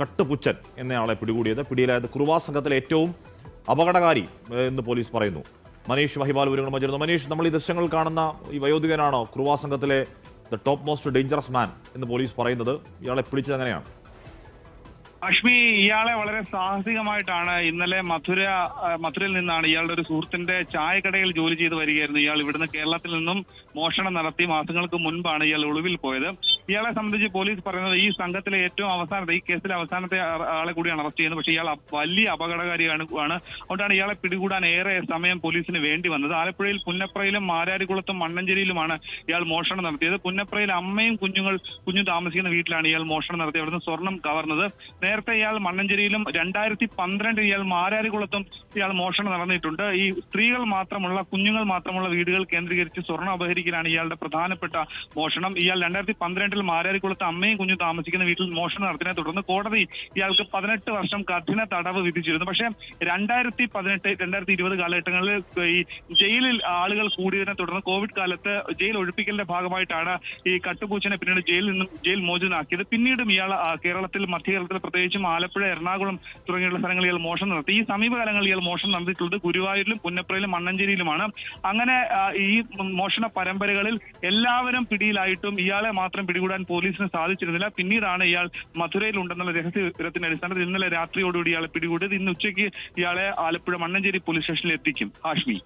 കട്ടുപുച്ചൻ എന്നയാളെ പിടികൂടിയത്. പിടിയിലായത് കുറുവാ സംഘത്തിലെ ഏറ്റവും അപകടകാരി എന്ന് പോലീസ് പറയുന്നു. മനീഷ് മഹിബാൽ വിവരങ്ങളും ചേരുന്നു. മനീഷ് നമ്മൾ ഈ ദൃശ്യങ്ങൾ കാണുന്ന ഈ വയോധികനാണോ? കുറുവാ സംഘത്തിലെ the top most dangerous man എന്ന് പോലീസ് പറയുന്നത് ഇയാളെ പിടിച്ചത് എങ്ങനെയാണ്? അഷ്മി ഇയാളെ വളരെ സാഹസികമായിട്ടാണ് ഇന്നലെ മധുര മധുരയിൽ നിന്നാണ് ഇയാളുടെ ഒരു സുഹൃത്തിന്റെ ചായക്കടയിൽ ജോലി ചെയ്ത് വരികയായിരുന്നു. ഇയാൾ ഇവിടുന്ന് കേരളത്തിൽ നിന്നും മോഷണം നടത്തി മാസങ്ങൾക്ക് മുൻപാണ് ഇയാൾ ഒളിവിൽ പോയത്. ഇയാളെ സംബന്ധിച്ച് പോലീസ് പറയുന്നത് ഈ സംഘത്തിലെ ഏറ്റവും അവസാനത്തെ ഈ കേസിലെ അവസാനത്തെ ആളെ കൂടിയാണ് അറസ്റ്റ് ചെയ്യുന്നത്. പക്ഷേ ഇയാൾ വലിയ അപകടകാരിയാണ് ആണ്. അതുകൊണ്ടാണ് ഇയാളെ പിടികൂടാൻ ഏറെ സമയം പോലീസിന് വേണ്ടി വന്നത്. ആലപ്പുഴയിൽ പുന്നപ്രയിലും മാരാരികുളത്തും മണ്ണഞ്ചേരിയിലുമാണ് ഇയാൾ മോഷണം നടത്തിയത്. പുന്നപ്രയിൽ അമ്മയും കുഞ്ഞുങ്ങൾ കുഞ്ഞു താമസിക്കുന്ന വീട്ടിലാണ് ഇയാൾ മോഷണം നടത്തി അവിടുന്ന് സ്വർണം കവർന്നത്. നേരത്തെ ഇയാൾ മണ്ണഞ്ചേരിയിലും രണ്ടായിരത്തി പന്ത്രണ്ടിൽ ഇയാൾ മാരാരികുളത്തും ഇയാൾ മോഷണം നടന്നിട്ടുണ്ട്. ഈ സ്ത്രീകൾ മാത്രമുള്ള കുഞ്ഞുങ്ങൾ മാത്രമുള്ള വീടുകൾ കേന്ദ്രീകരിച്ച് സ്വർണം അപഹരിക്കലാണ് ഇയാളുടെ പ്രധാനപ്പെട്ട മോഷണം. ഇയാൾ രണ്ടായിരത്തി പന്ത്രണ്ടിൽ മാരാരിക്കുളത്ത് അമ്മയും കുഞ്ഞും താമസിക്കുന്ന വീട്ടിൽ മോഷണം നടത്തിയതിനെ തുടർന്ന് കോടതി ഇയാൾക്ക് പതിനെട്ട് വർഷം കഠിന തടവ് വിധിച്ചിരുന്നു. പക്ഷേ രണ്ടായിരത്തി പതിനെട്ട് രണ്ടായിരത്തി ഇരുപത് കാലഘട്ടങ്ങളിൽ ഈ ജയിലിൽ ആളുകൾ കൂടിയതിനെ തുടർന്ന് കോവിഡ് കാലത്ത് ജയിൽ ഒഴിപ്പിക്കലിന്റെ ഭാഗമായിട്ടാണ് ഈ കട്ടുപൂച്ചനെ പിന്നീട് ജയിലിൽ നിന്നും ജയിൽ മോചിതനാക്കിയത്. പിന്നീടും ഇയാൾ കേരളത്തിൽ മധ്യ കേരളത്തിൽ പ്രത്യേകിച്ചും ആലപ്പുഴ എറണാകുളം തുടങ്ങിയുള്ള സ്ഥലങ്ങളിൽ ഇയാൾ മോഷണം നടത്തി. ഈ സമീപകാലങ്ങളിൽ ഇയാൾ മോഷണം നടത്തിയിട്ടുള്ളത് ഗുരുവായൂരിലും പുന്നപ്രയിലും മണ്ണഞ്ചേരിയിലുമാണ്. അങ്ങനെ ഈ മോഷണ പരമ്പരകളിൽ എല്ലാവരും പിടിയിലായിട്ടും ഇയാളെ മാത്രം പിടികൂടാൻ പോലീസിന് സാധിച്ചിരുന്നില്ല. പിന്നീടാണ് ഇയാൾ മധുരയിൽ ഉണ്ടെന്നുള്ള രഹസ്യ വിവരത്തിന്റെ അടിസ്ഥാനത്തിൽ ഇന്നലെ രാത്രിയോടുകൂടി ഇയാളെ പിടികൂടിയത്. ഇന്ന് ഉച്ചയ്ക്ക് ഇയാളെ ആലപ്പുഴ മണ്ണഞ്ചേരി പോലീസ് സ്റ്റേഷനിൽ എത്തിക്കും ഹാഷ്മി.